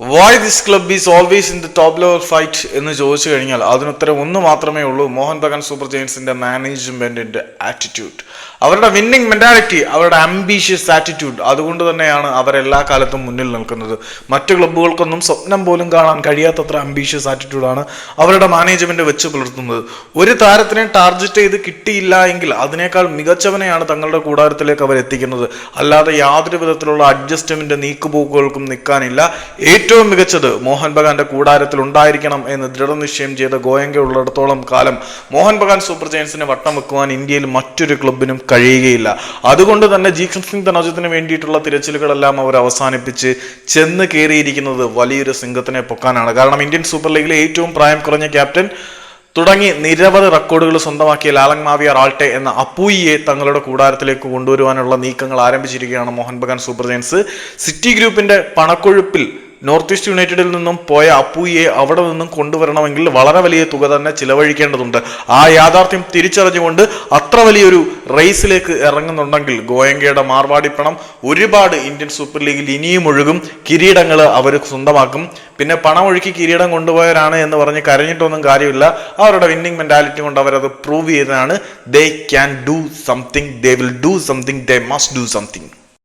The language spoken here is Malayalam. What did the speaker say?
Why this club is always in the top level fight എന്ന് ചോദിച്ചു കഴിഞ്ഞാൽ അതിനുത്തരം ഒന്ന് മാത്രമേ ഉള്ളൂ. മോഹൻ ബഗാൻ സൂപ്പർ ജെയിൻസിന്റെ മാനേജ്മെന്റിന്റെ ആറ്റിറ്റ്യൂഡ് അവരുടെ വിന്നിംഗ് മെന്റാലിറ്റി അവരുടെ അംബീഷ്യസ് ആറ്റിറ്റ്യൂഡ് അതുകൊണ്ട് തന്നെയാണ് അവരെല്ലാ കാലത്തും മുന്നിൽ നിൽക്കുന്നത്. മറ്റു ക്ലബ്ബുകൾക്കൊന്നും സ്വപ്നം പോലും കാണാൻ കഴിയാത്തത്ര അംബീഷ്യസ് ആറ്റിറ്റ്യൂഡാണ് അവരുടെ മാനേജ്മെന്റ് വെച്ച് പുലർത്തുന്നത്. ഒരു താരത്തിനെ ടാർഗറ്റ് ചെയ്ത് കിട്ടിയില്ല എങ്കിൽ അതിനേക്കാൾ മികച്ചവനെയാണ് തങ്ങളുടെ കൂടാരത്തിലേക്ക് അവർ എത്തിക്കുന്നത്. അല്ലാതെ യാതൊരു വിധത്തിലുള്ള അഡ്ജസ്റ്റ്മെന്റ് നീക്കുപോക്കുകൾക്കും നിൽക്കാനില്ല. ഏറ്റവും മികച്ചത് മോഹൻ ബഗാന്റെ കൂടാരത്തിൽ ഉണ്ടായിരിക്കണം എന്ന് ദൃഢനിശ്ചയം ചെയ്ത ഗോയങ്ക ഉള്ളിടത്തോളം കാലം മോഹൻ ബഗാൻ സൂപ്പർ ജയൻസിനെ വട്ടം വെക്കുവാൻ ഇന്ത്യയിൽ മറ്റൊരു ക്ലബിനും കഴിയുകയില്ല. അതുകൊണ്ട് തന്നെ ജീക്ഷൻ സിംഗ് തനോജത്തിന് വേണ്ടിയിട്ടുള്ള തിരച്ചിലുകളെല്ലാം അവർ അവസാനിപ്പിച്ച് ചെന്ന് കയറിയിരിക്കുന്നത് വലിയൊരു സിംഗത്തിനെ പൊക്കാനാണ്. കാരണം ഇന്ത്യൻ സൂപ്പർ ലീഗിലെ ഏറ്റവും പ്രായം കുറഞ്ഞ ക്യാപ്റ്റൻ തുടങ്ങി നിരവധി റെക്കോർഡുകൾ സ്വന്തമാക്കിയ ലാലങ് മാവിയ റാൾട്ടെ എന്ന അപ്പൂയിയെ തങ്ങളുടെ കൂടാരത്തിലേക്ക് കൊണ്ടുവരുവാനുള്ള നീക്കങ്ങൾ ആരംഭിച്ചിരിക്കുകയാണ് Mohun Bagan super giants. City ഗ്രൂപ്പിന്റെ പണക്കൊഴുപ്പിൽ നോർത്ത് ഈസ്റ്റ് യുണൈറ്റഡിൽ നിന്നും പോയ അപ്പൂയെ അവിടെ നിന്നും കൊണ്ടുവരണമെങ്കിൽ വളരെ വലിയ തുക തന്നെ ചിലവഴിക്കേണ്ടതുണ്ട്. ആ യാഥാർത്ഥ്യം തിരിച്ചറിഞ്ഞുകൊണ്ട് അത്ര വലിയൊരു റേസിലേക്ക് ഇറങ്ങുന്നുണ്ടെങ്കിൽ ഗോയങ്കയുടെ മാർവാടിപ്പണം ഒരുപാട് ഇന്ത്യൻ സൂപ്പർ ലീഗിൽ ഇനിയും ഒഴുകും. കിരീടങ്ങൾ അവർ സ്വന്തമാക്കും. പിന്നെ പണം ഒഴുക്കി കിരീടം കൊണ്ടുപോയവരാണ് എന്ന് പറഞ്ഞ് കരഞ്ഞിട്ടൊന്നും കാര്യമില്ല. അവരുടെ വിന്നിംഗ് മെന്റാലിറ്റി കൊണ്ട് അവരത് പ്രൂവ് ചെയ്തതാണ്. They can do something they will do something they must do something